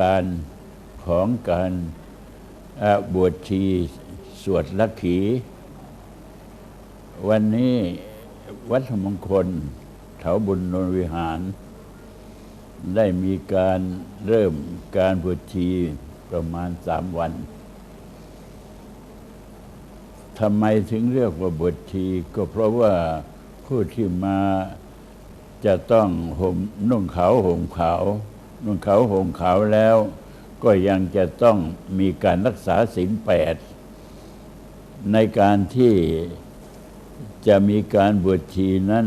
การของการบวชชีสวดลักขี วันนี้วัดมงคลเถาบุญนนวิหาร ได้มีการเริ่มการบวชชีประมาณสามวันทำไมถึงเรียกว่าบวชชี ก็เพราะว่าผู้ที่มาจะต้องห่มนุ่งขาวห่มขาว นุ่งขาวห่มขาวแล้ว ก็ยังจะต้องมีการรักษาศีลแปดในการที่จะมีการบวชชีนั้น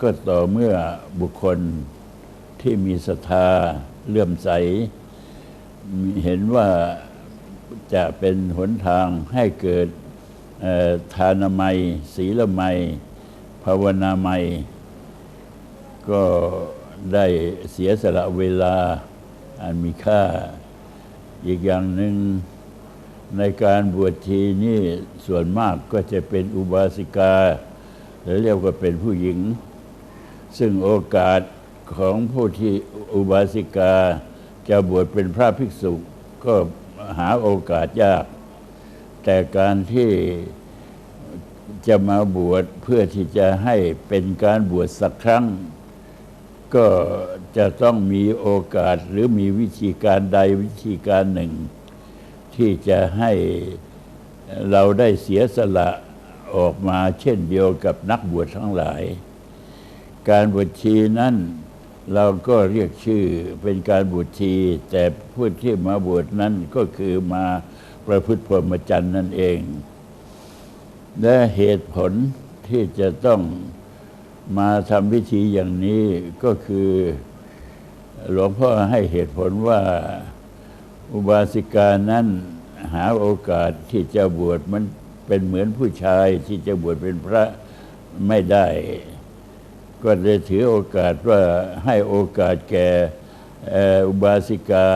ก็ต่อเมื่อบุคคลที่มีศรัทธาเลื่อมใส เห็นว่าจะเป็นหนทางให้เกิดทานามัย ศีลไมัย ภาวนาไมัย ก็ ได้เสียสละเวลาอันมีค่า อีกอย่างหนึ่งในการบวชชีนี่ส่วนมากก็จะเป็นอุบาสิกา หรือเรียกว่าเป็นผู้หญิง ซึ่งโอกาสของผู้ที่อุบาสิกา จะบวชเป็นพระภิกษุ ก็หาโอกาสยาก แต่การที่จะมาบวชเพื่อที่จะให้เป็นการบวชสักครั้ง ก็จะต้องมีโอกาสหรือมีวิธีการใดวิธีการหนึ่ง ที่จะให้เราได้เสียสละออกมาเช่นเดียวกับนักบวชทั้งหลาย การบวชชีนั้นเราก็เรียกชื่อเป็นการบวชชี แต่ผู้ที่มาบวชนั้นก็คือมาประพฤติพรหมจรรย์นั่นเอง และเหตุผลที่จะต้อง มาทำพิธีอย่างนี้ก็คือหลวงพ่อให้เหตุผลว่าอุบาสิกานั้นหาโอกาสที่จะบวชมันเป็นเหมือนผู้ชายที่จะบวชเป็นพระไม่ได้ ก็เลยถือโอกาสว่าให้โอกาสแก่อุบาสิกา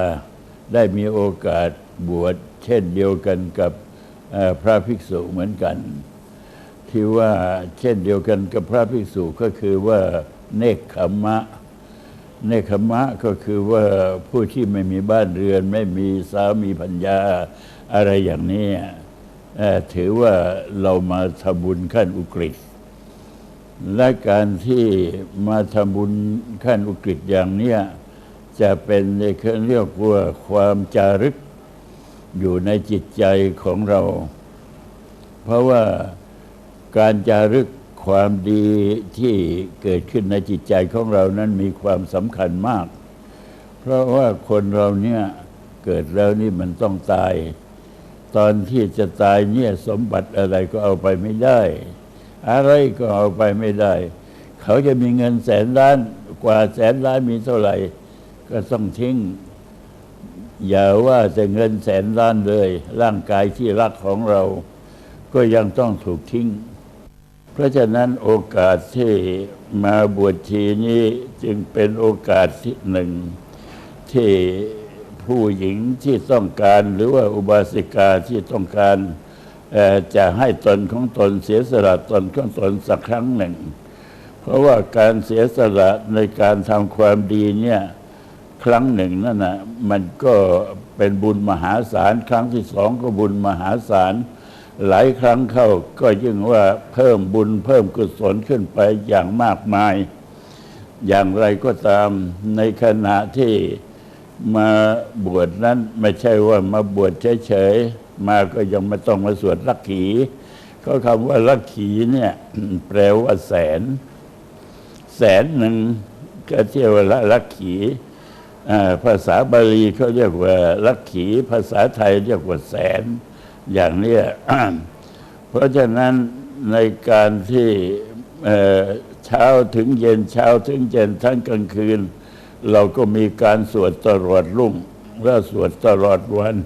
ได้มีโอกาสบวชเช่นเดียวกันกับพระภิกษุเหมือนกัน ที่ว่าเช่นเดียวกันกับพระภิกษุก็คือว่าเนคขมะ เนคขมะก็คือว่าผู้ที่ไม่มีบ้านเรือน ไม่มีสามีพัญญาอะไรอย่างนี้ถือว่าเรามาทำบุญขั้นอุกฤษและการที่มาทำบุญขั้นอุกฤษอย่างเนี้ยจะเป็นในเขาเรียกว่าความจารึกอยู่ในจิตใจของเรา เพราะว่า การจารึกความดีที่เกิดขึ้นในจิตใจของเรานั้นมีความสำคัญมาก เพราะว่าคนเราเนี่ยเกิดแล้วนี่มันต้องตาย ตอนที่จะตายเนี่ยสมบัติอะไรก็เอาไปไม่ได้ อะไรก็เอาไปไม่ได้ เขาจะมีเงินแสนล้านกว่าแสนล้านมีเท่าไหร่ ก็ต้องทิ้ง อย่าว่าแต่เงินแสนล้านเลย ร่างกายที่รักของเรา ก็ยังต้องถูกทิ้ง เพราะฉะนั้นโอกาสที่มาบวชชีนี้จึงเป็นโอกาสที่หนึ่ง ที่ผู้หญิงที่ต้องการหรือว่าอุบาสิกาที่ต้องการจะให้ตนของตนเสียสละตนของตนสักครั้งหนึ่ง เพราะว่าการเสียสละในการทำความดีเนี่ยครั้งหนึ่งนั่นนะมันก็เป็นบุญมหาศาล ครั้งที่สองก็บุญมหาศาล หลายครั้งเข้าก็ยิ่งว่าเพิ่มบุญเพิ่มกุศลขึ้นไปอย่างมากมาย อย่างไรก็ตามในขณะที่มาบวชนั้นไม่ใช่ว่ามาบวชเฉยๆ มาก็ยังไม่ต้องมาสวดลักขีก็คำว่าลักขีเนี่ยแปลว่าแสน แสนหนึ่งก็เที่ยวาลักขีภาษาบาลีเขาเรียกว่าลักขี ภาษาไทยเรียกว่าแสน อย่างนี้เพราะฉะนั้นในการที่เช้าถึงเย็นเช้าถึงเย็นทั้งกลางคืน เราก็มีการสวดตลอดรุ่งและสวดตลอดวัน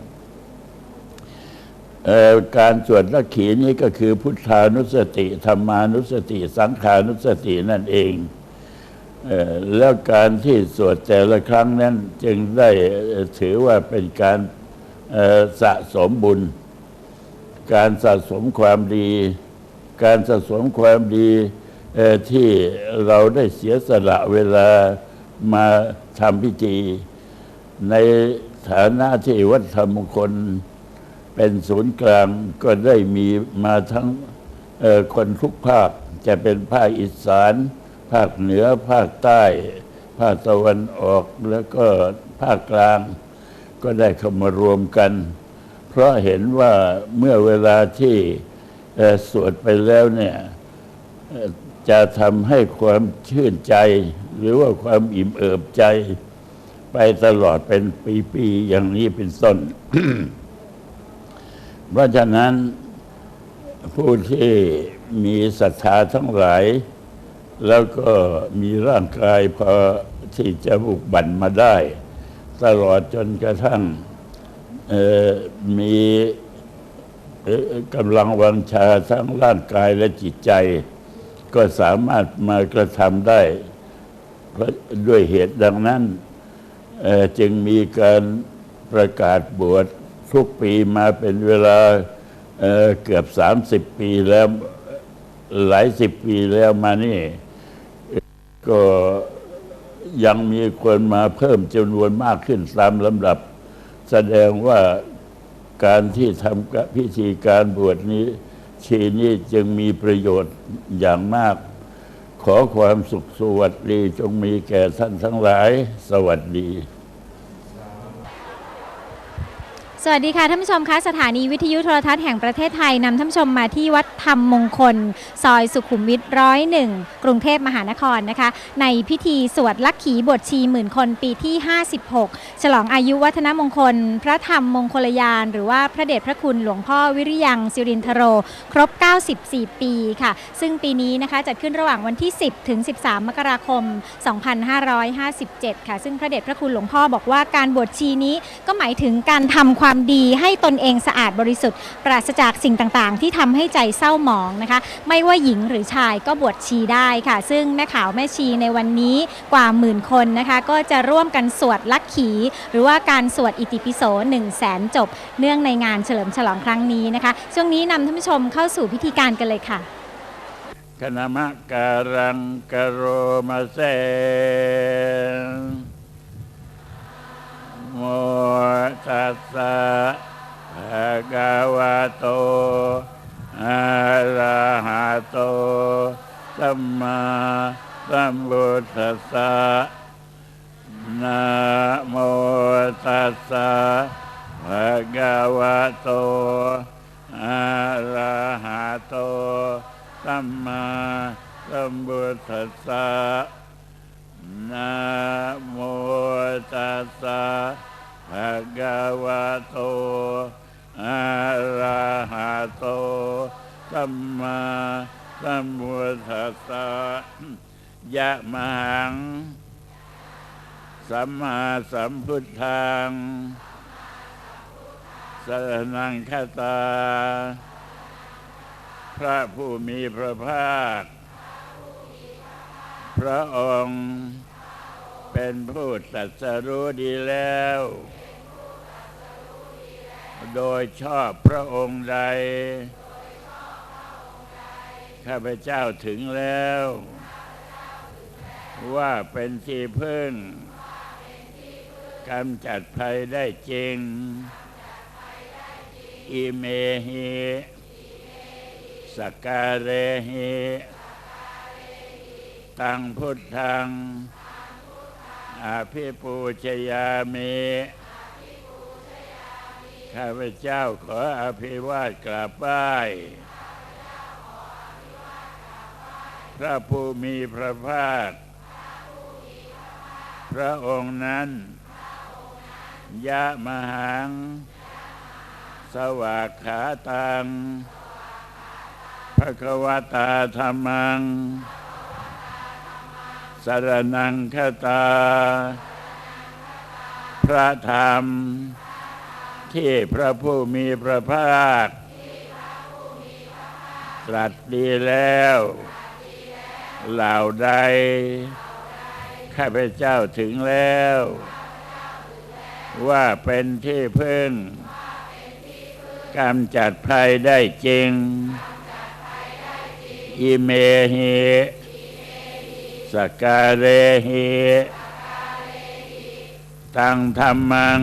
การสวดลักขีนี้ก็คือพุทธานุสติธรรมานุสติ สังขานุสตินั่นเองเอแล้วการที่สวดแต่ละครั้งนั้นจึงได้ถือว่าเป็นการสะสมบุญ การสะสมความดี การสะสมความดีที่เราได้เสียสละเวลามาทำพิธี ในฐานะที่วัดธรรมคลเป็นศูนย์กลางก็ได้มีมาทั้งคนทุกภาคจะเป็นภาคอีสาน ภาคเหนือภาคใต้ ภาคตะวันออกแล้วก็ภาคกลาง ก็ได้เข้ามารวมกัน เพราะเห็นว่าเมื่อเวลาที่สวดไปแล้วเนี่ยจะทำให้ความชื่นใจ หรือว่าความอิ่มเอิบใจ ไปตลอดเป็นปีๆอย่างนี้เป็นต้น เพราะฉะนั้นผู้ที่มีศรัทธาทั้งหลาย แล้วก็มีร่างกายพอที่จะบุกบั่นมาได้ ตลอดจนกระทั่ง มีกำลังวังชาทั้งร่างกายและจิตใจ ก็สามารถมากระทำได้เพราะด้วยเหตุดังนั้นจึงมีการประกาศบวชทุกปีมาเป็นเวลาเอ่อเกือบ30ปีแล้วหลายสิบปีแล้วมานี่ ก็ยังมีคนมาเพิ่มจำนวนมากขึ้นตามลำดับ แสดงว่าการที่ทำพิธีการบวชนี้ ชีนี้จึงมีประโยชน์อย่างมาก ขอความสุขสวัสดีจงมีแก่ท่านทั้งหลาย สวัสดี สวัสดีค่ะท่านผู้ชมคะสถานีวิทยุโทรทัศน์แห่งประเทศไทยนำท่านผู้ชมมาที่วัดธรรมมงคล ซอยสุขุมวิทร้อยหนึ่งกรุงเทพมหานครนะคะ ในพิธีสวดลักขีบวชชีหมื่นคนปีที่ 56 ฉลองอายุวัฒนมงคล พระธรรมมงคลยาน หรือว่าพระเดชพระคุณหลวงพ่อวิริยังสิรินทโร ครบ 94 ปีค่ะ ซึ่งปีนี้นะคะจัดขึ้นระหว่างวันที่ 10 ถึง 13 มกราคม 2557 ค่ะ ซึ่งพระเดชพระคุณหลวงพ่อบอกว่าการบวชชีนี้ก็หมายถึงการทำความดีให้ตนเองสะอาดบริสุทธิ์ ปราศจากสิ่งต่างๆ ที่ทำให้ใจเศร้าหมองนะคะ ไม่ว่าหญิงหรือชายก็บวชชีได้ค่ะ ซึ่งแม่ขาวแม่ชีในวันนี้กว่าหมื่นคนนะคะ ก็จะร่วมกันสวดลักขี หรือว่าการสวดอิติปิโส1 0 0 0 0แสนจบ เนื่องในงานเฉลิมฉลองครั้งนี้นะคะ ช่วงนี้นำท่านผู้ชมเข้าสู่พิธีการกันเลยค่ะคณมะการังกโรมาเซ โมตัสสะภะคะวะโตอะระหะโตสัมมาสัมพุทธัสสะนะโมตัสสะภะคะวะโตอะระหะโตสัมมาสัมพุทธัสสะนะโมตัสสะ ภะคะวะโตอะระหะโตสัมมาสัมพุทธัสสะยะมหัง สัมมาสัมพุทธังสรนังคตา พระผู้มีพระภาค พระองค์ เป็นผู้ตรัสรู้ดีแล้ว โดยชอบพระองค์ใด ข้าพเจ้าถึงแล้ว ว่าเป็นที่พึ่งกำจัดภัยได้จริง อิเมหิสกการเรหิตังพุทธัง อาภิปูชยามิข้าพเจ้าขออภิวาทกราบไหว้พระผู้มีพระภาค พระองค์นั้น ยะมหัง สวากขาตังภะคะวตาธรรมัง สรนังคตา พระธรรม ที่พระผู้มีพระภาค ตรัสดีแล้ว เหล่าใด ข้าพเจ้าถึงแล้ว ว่าเป็นที่พึ่งกำจัดภัยได้จริง อิเมหิ สกกาเรหิตังธรรมัง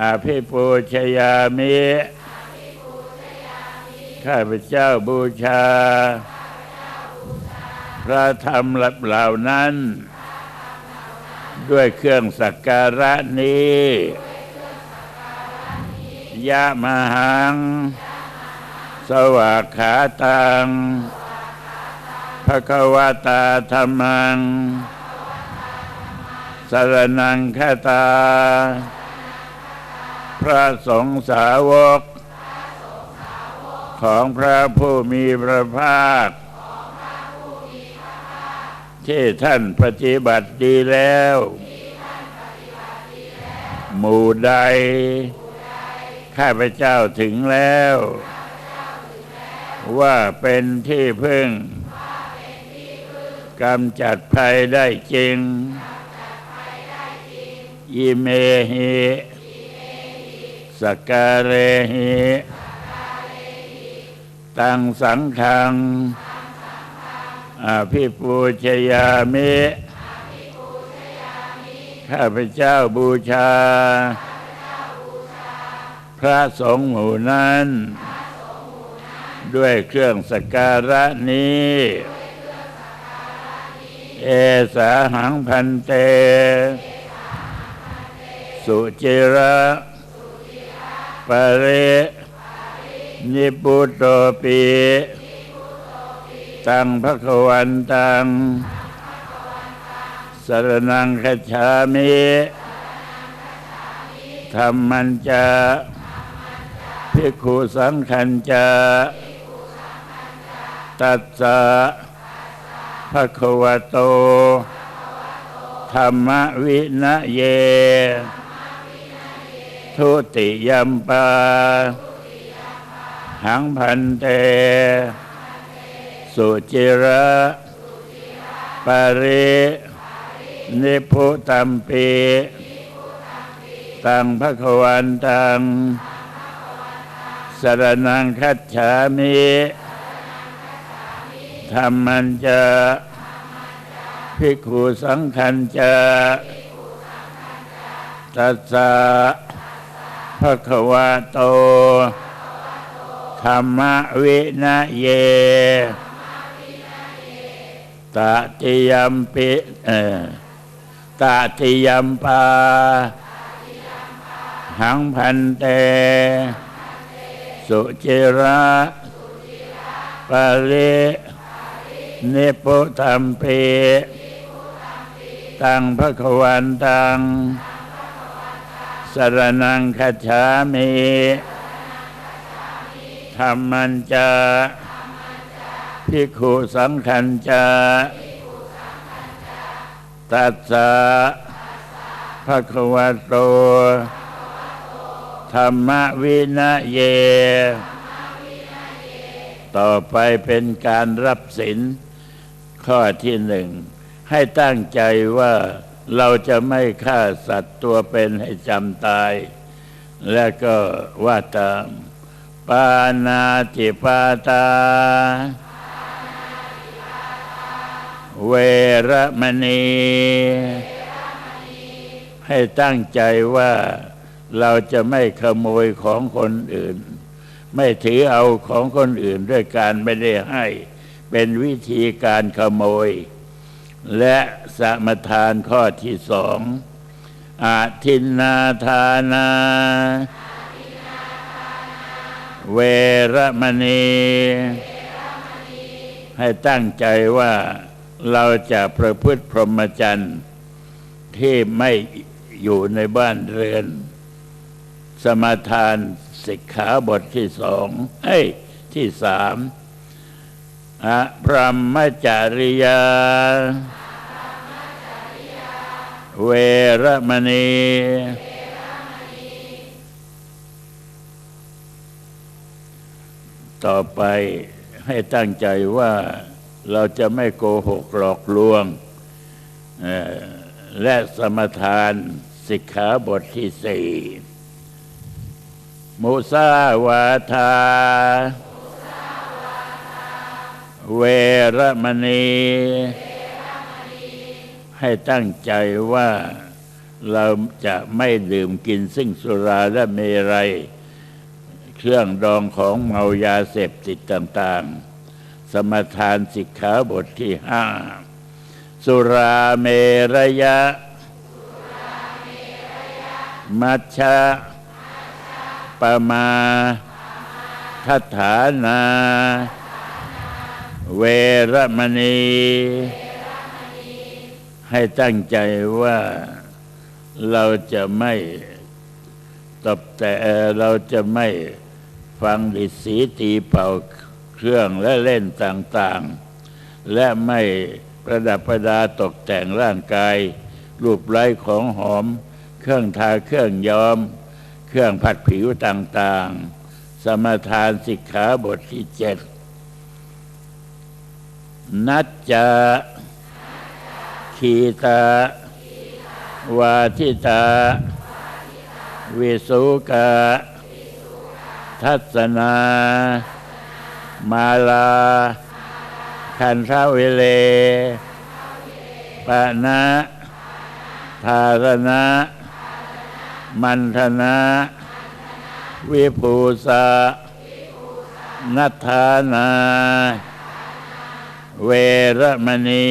อภิปูชยามิข้าพเจ้าบูชา พระธรรมเหล่านั้น ด้วยเครื่องสักการะนี้ยะมหัง สวากขาตัง ภควตาธรรมังสรนังคตา พระสงฆ์สาวก ของพระผู้มีพระภาค ที่ท่านปฏิบัติดีแล้ว หมู่ใด ข้าพเจ้าถึงแล้ว ว่าเป็นที่พึ่ง กำจัดภัยได้จริง อิเมหิสกาเรหิตังสังขังอภิปูชยามิข้าพเจ้าบูชา พระสงฆ์หมู่นั้น ด้วยเครื่องสักการะนี้ เอสาหังพันเต สุจิระปะเรนิปุตโตปีตังภควันตังสรนังคจฉามิธรรมันจะภิกขุสังขันจะตัสสะ ภะคะวะโตธรรมวินะเย ทุติยัมปาหังพันเต สุจิระปารินิพุตัมปีตังภะควันตังสรนังคัจฉามิ ธรรมันจะภิกขุสังขันจะตัสสะภะคะวะโตธรรมวินะเยตติยัมปิตติยัมปาหังพันเต สุจิระปาริ นิพุตัมปีตังภะควันตังสรนังคัจฉามิธรรมันจะภิกขุสังขันจะตัสสะภะคะวะโตธรรมวินะเย ต่อไปเป็นการรับศีล ข้อที่หนึ่ง ให้ตั้งใจว่าเราจะไม่ฆ่าสัตว์ตัวเป็นให้จำตาย และก็ว่าตามปานาติปาตา เวระมณี ให้ตั้งใจว่าเราจะไม่ขโมยของคนอื่น ไม่ถือเอาของคนอื่นด้วยการไม่ได้ให้ เป็นวิธีการขโมย และสมทานข้อที่สองอาทินนาทานา เวรมณี ให้ตั้งใจว่าเราจะประพฤติพรหมจรรย์ที่ไม่อยู่ในบ้านเรือน สมาทานสิกขาบทที่สองเอ้ยที่สาม อพรหมจริยา เวรมณี ต่อไปให้ตั้งใจว่าเราจะไม่โกหกหลอกลวง และสมทานสิกขาบทที่สี่มุสาวาทา เวรมณี ให้ตั้งใจว่าเราจะไม่ดื่มกินซึ่งสุราและเมรัย เครื่องดองของเมายาเสพติดต่างๆ สมทานสิกขาบทที่ห้าสุราเมรยะ มัชชะปมาทัฐานา เวรมณี ให้ตั้งใจว่าเราจะไม่ตบแต่เราจะไม่ฟังดิสีตีเป่าเครื่องและเล่นต่างๆ และไม่ประดับประดาตกแต่งร่างกาย รูปไร้ของหอม เครื่องทาเครื่องย้อม เครื่องผัดผิวต่างๆ สมทานสิกขาบทที่เจ็ด นัจจาขีตาวาทิตาวิสุกาทัศนา มาลา คันทเวเลปะนะทารณะมันธนะ วิภูสะนัทธานา เวรมณี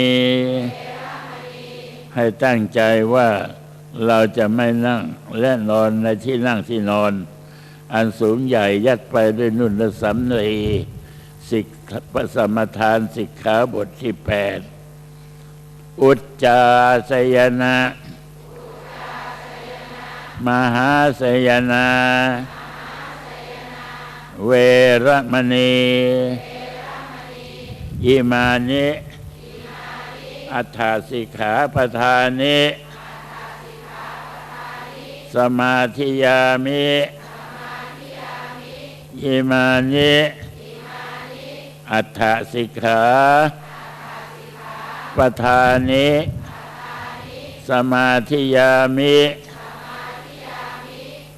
ให้ตั้งใจว่าเราจะไม่นั่งและนอนในที่นั่งที่นอน อันสูงใหญ่ยัดไปด้วยนุ่นและสำลีสิกปสมทานสิกขาบทที่แปดอุจจาสยนะ มหาสยนาเวรมณี อิมานิอัฏฐาสิกขาปทานิสมาธิยามิอิมานิอัฏฐาสิกขาปทานิสมาธิยามิ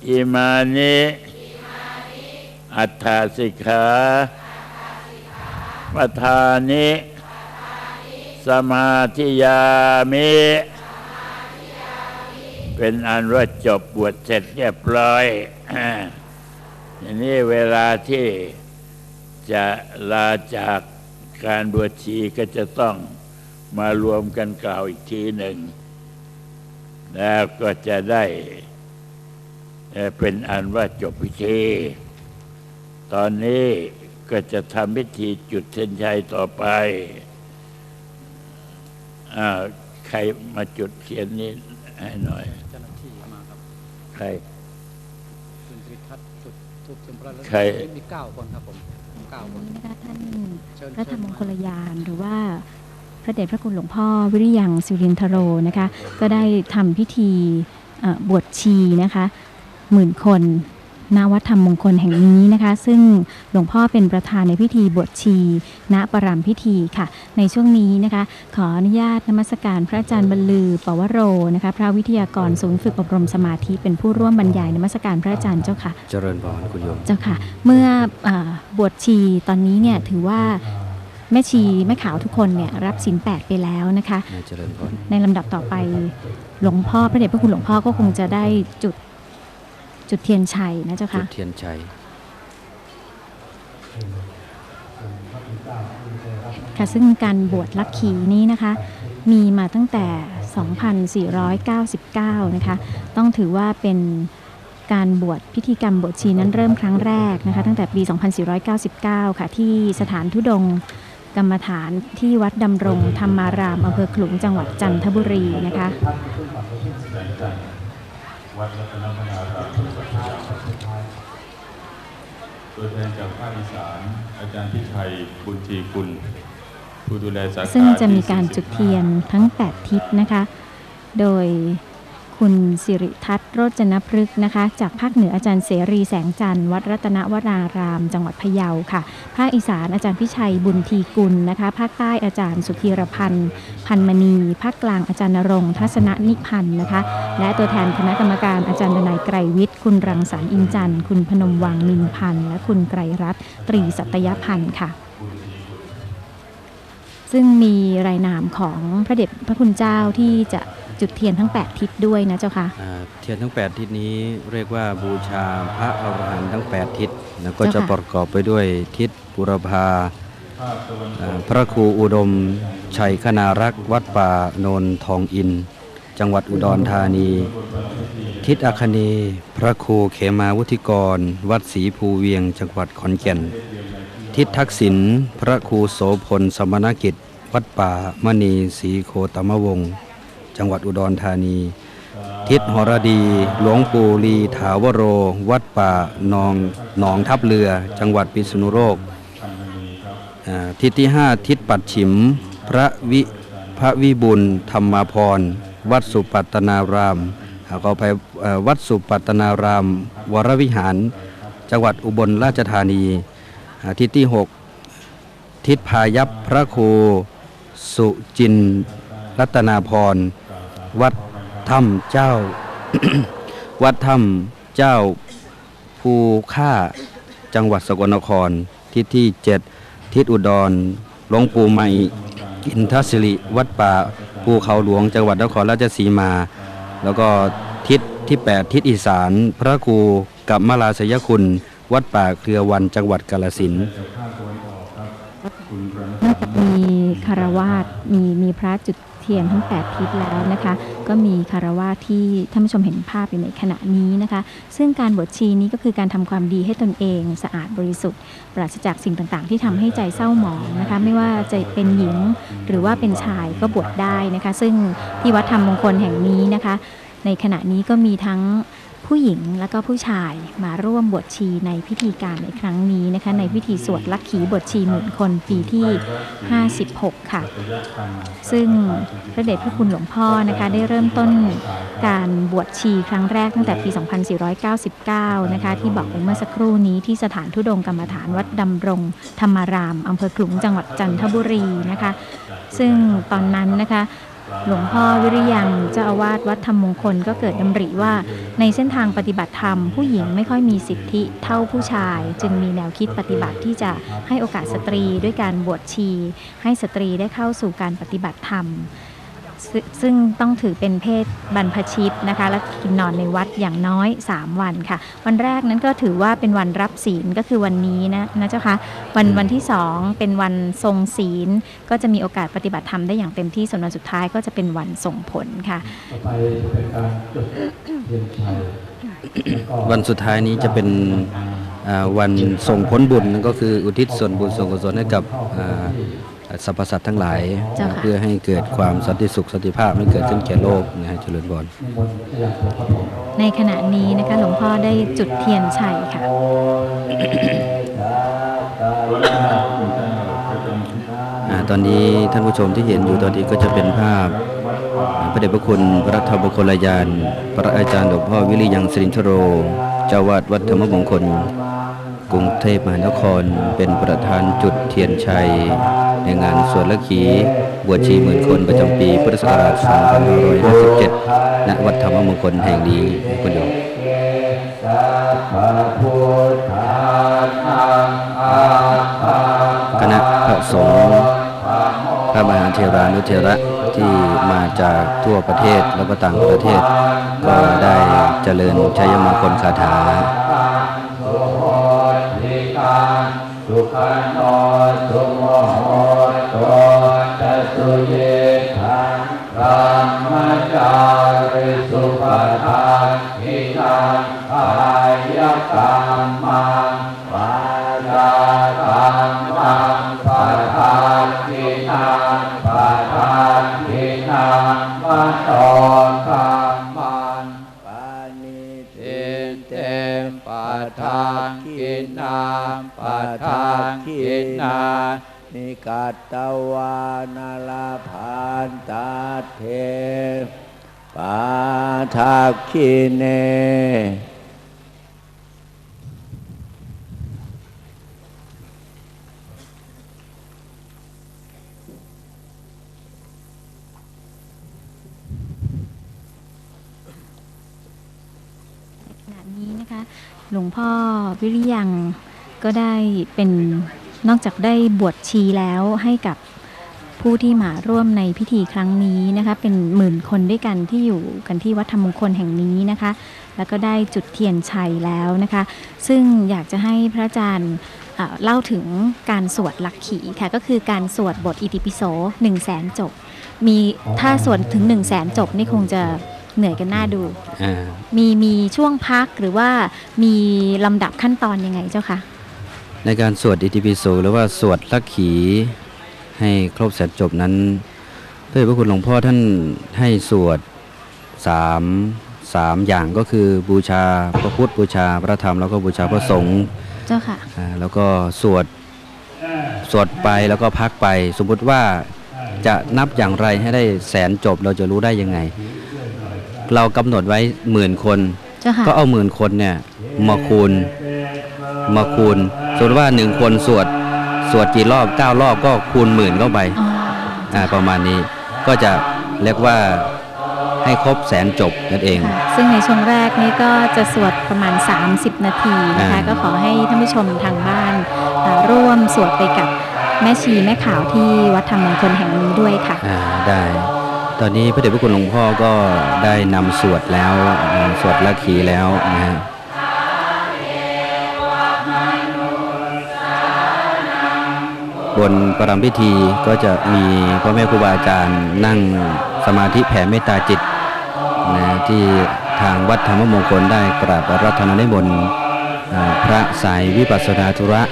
อิมานิอัฏฐาสิกขา ปทานิ สมาธิยามิ เป็นอันว่าจบบวชเสร็จเรียบร้อยทีนี้เวลาที่จะลาจากการบวชชีก็จะต้องมารวมกันกล่าวอีกทีหนึ่ง แล้วก็จะได้เอ่อเป็นอันว่าจบพิธี ตอนนี้ ก็จะทำพิธีจุดเทียนชัยต่อไปอ่าใครมาจุดเทียนนี้ให้หน่อยเจ้าหน้าที่มาครับ ใครคุณสิริทัศน์จุดทูบเทียนพระแล้วใครมีเก้าคนครับผมเก้าคนนะคะท่านเชิญพระธรรมมงคลเชิญยานหรือว่าพระเดชพระคุณหลวงพ่อวิริยังสิรินทโรนะคะ ก็ได้ทำพิธีเอ่อบวชชีนะคะหมื่นคน ณวัดธรรมมงคลแห่งนี้นะคะ ซึ่งหลวงพ่อเป็นประธานในพิธีบวชชี ณปรามพิธีค่ะ ในช่วงนี้นะคะ ขออนุญาตนมัสการพระอาจารย์บรรลือปวโรนะคะพระวิทยากรศูนย์ฝึกอบรมสมาธิเป็นผู้ร่วมบรรยายนมัสการพระอาจารย์เจ้าค่ะ เจริญพรคุณโยมเจ้าค่ะ เมื่ออาบวชชีตอนนี้เนี่ยถือว่าแม่ชีแม่ขาวทุกคนเนี่ยรับศีลแปดไปแล้วนะคะนายเจริญพรในลำดับต่อไปหลวงพ่อพระเดชพระคุณหลวงพ่อก็คงจะได้จุด จุดเทียนชัยนะเจ้าจุค่ะดเทียนชัยค่ะซึ่งการบวชลักขีนี้นะคะ มีมาตั้งแต่ 2499 นะคะ ต้องถือว่าเป็นการบวชพิธีกรรมบวชชีนั้นเริ่มครั้งแรกนะคะ ตั้งแต่ปี 2499 ค่ะ ที่สถานทุดงค์กรรมฐานที่วัดดำรงธรรมารามอำเภอขลุงจังหวัดจันทบุรีนะคะ วัดรัตนพนารามจังหวัดพะเยาตัวแทนจากภาคอีสานอาจารย์พิชัยบุญชีคุณ ผู้ดูแลสาขาซึ่งจะมีการจุดเทียนทั้ง 8 ทิศนะคะ โดย คุณสิริทัศน์โรจนพฤกษ์นะคะ จากภาคเหนืออาจารย์เสรีแสงจันทร์วัดรัตนวนาราม จังหวัดพะเยาค่ะ ภาคอีสานอาจารย์พิชัยบุญทีกุลนะคะ ภาคใต้อาจารย์สุธีรพันธ์ พันมณี ภาคกลางอาจารย์นรงทัศนนิพันธ์นะคะ และตัวแทนคณะกรรมการอาจารย์ดนัยไกรวิทย์ คุณรังสรรค์อินจันทร์ คุณพนมวังนินพันธ์ และคุณไกรรัตน์ตรีสัตยพันธ์ค่ะซึ่งมีรายนามของพระเดชพระคุณเจ้าที่จะ จุดเทียนทั้ง 8 ทิศด้วยนะเจ้าค่ะอ่าเทียนทั้ง 8 ทิศนี้เรียกว่าบูชาพระอรหันต์ทั้ง 8 ทิศนะก็เจ้าจะค่ะประกอบไปด้วยทิศบุรพาอ่าพระครูอุดม ชัยคณารักษ์วัดป่าโนนทองอิน จังหวัดอุดรธานี ทิศอัคนีพระครูเขมาวุฒิกร วัดศรีภูเวียง จังหวัดขอนแก่น ทิศทักษิณพระครูโสพลสมณกิจ วัดป่ามณีศรีโคตมวงศ์ จังหวัดอุดรธานี ทิศหรดี หลวงปู่ลีถาวโร วัดป่านองหนองทับเรือ จังหวัดพิษณุโลกทิศที่ 5 ทิศปัดฉิม พระวิพระวิบุญธรรมาพร วัดสุปัตนารามอ่าก็ไปวัดสุปัตนาราม วรวิหาร จังหวัดอุบลราชธานีทิศที่ 6 ทิศพายัพพระครูสุจินรัตนาพร วัดถ้ำเจ้า วัดถ้ำเจ้าภูค่าจังหวัดสกลนคร ทิศที่7ทิศอุดรหลวงปู่ใหม่กินทัศิริวัดป่าภูเขาหลวงจังหวัดนครราชสีมา แล้วก็ทิศที่ 8 ทิศอีสาน พระครูกับมลาสยคุณ วัดป่าเครือวันจังหวัดกาลสินนอกจากมีคารวาสมีมีพระจุด เทียนทั้ง 8 ทิศแล้วนะคะ ก็มีคารวาที่ท่านผู้ชมเห็นภาพอยู่ในขณะนี้นะคะ ซึ่งการบวชชีนี้ก็คือการทำความดีให้ตนเองสะอาดบริสุทธิ์ ปราศจากสิ่งต่างๆ ที่ทำให้ใจเศร้าหมองนะคะ ไม่ว่าจะเป็นหญิงหรือว่าเป็นชายก็บวชได้นะคะ ซึ่งที่วัดธรรมมงคลแห่งนี้นะคะ ในขณะนี้ก็มีทั้ง ผู้หญิงและก็ผู้ชายมาร่วมบวชชีในพิธีการในครั้งนี้นะคะในพิธีสวดลักขีบวชชีหมื่นคนปีที่ 56 ค่ะ ซึ่งพระเดชพระคุณหลวงพ่อนะคะได้เริ่มต้นการบวชชีครั้งแรกตั้งแต่ปี 2499 นะคะที่บอกไปเมื่อสักครู่นี้ที่สถานทุดงกรรมฐานวัดดำรง ธรรมารามอำเภอขลุงจังหวัดจันทบุรีนะคะ ซึ่งตอนนั้นนะคะ หลวงพ่อวิริยังเจ้าอาวาสวัดธรรมมงคลก็เกิดดำริว่า ในเส้นทางปฏิบัติธรรม ผู้หญิงไม่ค่อยมีสิทธิเท่าผู้ชาย จึงมีแนวคิดปฏิบัติที่จะให้โอกาสสตรีด้วยการบวชชี ให้สตรีได้เข้าสู่การปฏิบัติธรรม ซึซึ่งต้องถือเป็นเพศบรรพชิตนะคะ และกินนอนในวัดอย่างน้อย 3 วันค่ะ วันแรกนั้นก็ถือว่าเป็นวันรับศีลก็คือวันนี้นะนะเจ้าคะวันวันที่ 2 เป็นวันทรงศีล ก็จะมีโอกาสปฏิบัติธรรมได้อย่างเต็มที่ส่วนวันสุดท้ายก็จะเป็นวันส่งผลค่ะต่อไปเป็นการจุดเทียนชัยแล้วก็วันสุดท้ายนี้จะเป็นอ่าวันส่งผลบุญนั่นก็คืออุทิศส่วนบุญส่วนกุศลให้กับอ่า สรรพสัตว์ทั้งหลายเจ้าค่ะเพื่อให้เกิดความสันติสุขสันติภาพไม่เกิดขึ้นแก่โลกนะฮะเจริญพรนิมนต์ขยับตัวครับผมในขณะนี้นะคะหลวงพ่อได้จุดเทียนชัยค่ะอ่าตอนนี้ท่านผู้ชมที่เห็นอยู่ตอนนี้ก็จะเป็นภาพอ่าพระเดชพระคุณพระธรรมบุคลายาน พระอาจารย์หลวงพ่อวิริยังสิรินทโร เจ้าวาดวัดธรรมมงคล กรุงเทพมหานครเป็นประธานจุดเทียนชัย ในงานสวดละขีบวชชีหมื่นคนประจำปีพุทธศักราช 2557 ณ วัดธรรมมงคลแห่งนี้คุณโยมคณะพระสงฆ์พระมหาเทรานุเทระที่มาจากทั่วประเทศแล้วก็ต่างประเทศ ก็ได้เจริญชัยมงคลคาถา สุขันโนสุโมโหโตจะสุเยทังธรรมจา ทักขิเน ขณะนี้นะคะ หลวงพ่อวิริยังก็ได้เป็นนอกจากได้บวชชีแล้วให้กับ ผู้ที่มาร่วมในพิธีครั้งนี้นะคะ เป็นหมื่นคนด้วยกันที่อยู่กันที่วัดธรรมมงคลแห่งนี้นะคะ แล้วก็ได้จุดเทียนชัยแล้วนะคะ ซึ่งอยากจะให้พระอาจารย์เอ่อเล่าถึงการสวดลักขีค่ะก็คือการสวดบทอิติปิโส1 0 0 0 0แสนจบ มีถ้าสวดถึง 1 0 0 0 0แสนจบนี่คงจะเหนื่อยกันหน้าดูอ่ามีมีช่วงพักหรือว่ามีลำดับขั้นตอนยังไงเจ้าคะในการสวดอิติปิโสหรือว่าสวดลักขี ให้ครบแสนจบนั้นพระเดชพระคุณหลวงพ่อท่านให้สวดสามสามอย่างก็คือบูชาพระพุทธบูชาพระธรรมแล้วก็บูชาพระสงฆ์เจ้าค่ะอ่าแล้วก็สวดสวดไปแล้วก็พักไป สมมุติว่าจะนับอย่างไรให้ได้แสนจบเราจะรู้ได้ยังไง เรากำหนดไว้หมื่นคนเจ้าค่ะก็เอาหมื่นคนเนี่ยมาคูณมาคูณสมมติว่าหนึ่งคนสวด สวดกี่รอบเก้ารอบก็คูณหมื่นเข้าไปอ๋ออ่าประมาณนี้ก็จะเรียกว่าให้ครบแสนจบนั่นเองค่ะซึ่งในช่วงแรกนี้ก็จะสวดประมาณ 30 นาทีนะคะอ่าก็ขอให้ท่านผู้ชมทางบ้านอ่าร่วมสวดไปกับแม่ชีแม่ขาวที่วัดธรรมมงคลแห่งนี้ด้วยค่ะอ่าได้ ตอนนี้พระเดชพระคุณหลวงพ่อก็ได้นำสวดแล้วอ่าสวดละขีแล้วนะฮะ บนประรำพิธีก็จะมีพ่อแม่ครูบาอาจารย์นั่งสมาธิแผ่เมตตาจิตนะที่ทางวัดธรรมมงคลได้กราบรัตนนิมนต์พระสายวิปัสสนาธุระ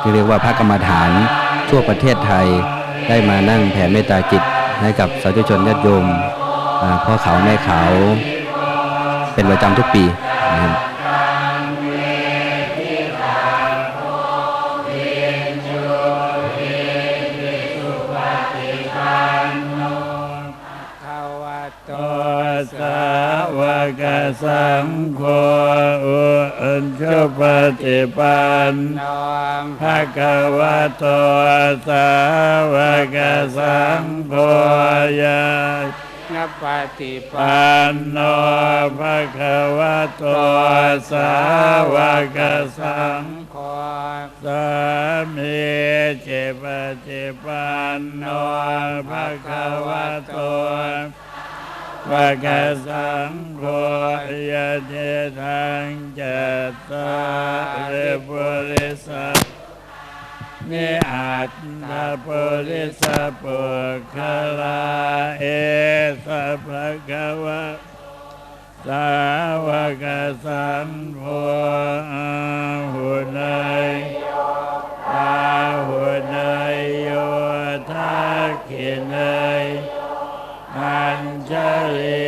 ที่เรียกว่าพระกรรมฐานทั่วประเทศไทยได้มานั่งแผ่เมตตาจิตให้กับสาธุชนญาติโยมพ่อเขาแม่เขา เป็นประจำทุกปีนะครับ สังโฆอุอัญชปฏิปันนภะคะวะโตสาวกสังโฆยานปฏิปันโนภะคะวะโตสาวกสังโฆสามีเจปฏิปันโนภะคะวะโต ภะคะสังโฆยะเทังจัตตาริปุริสัพนิอัตตาปุริสปุคลาเอสัพะคะวะสาวกสัมโพอาหุเนยอาหุเนยโยทักขิเนย อัญชลี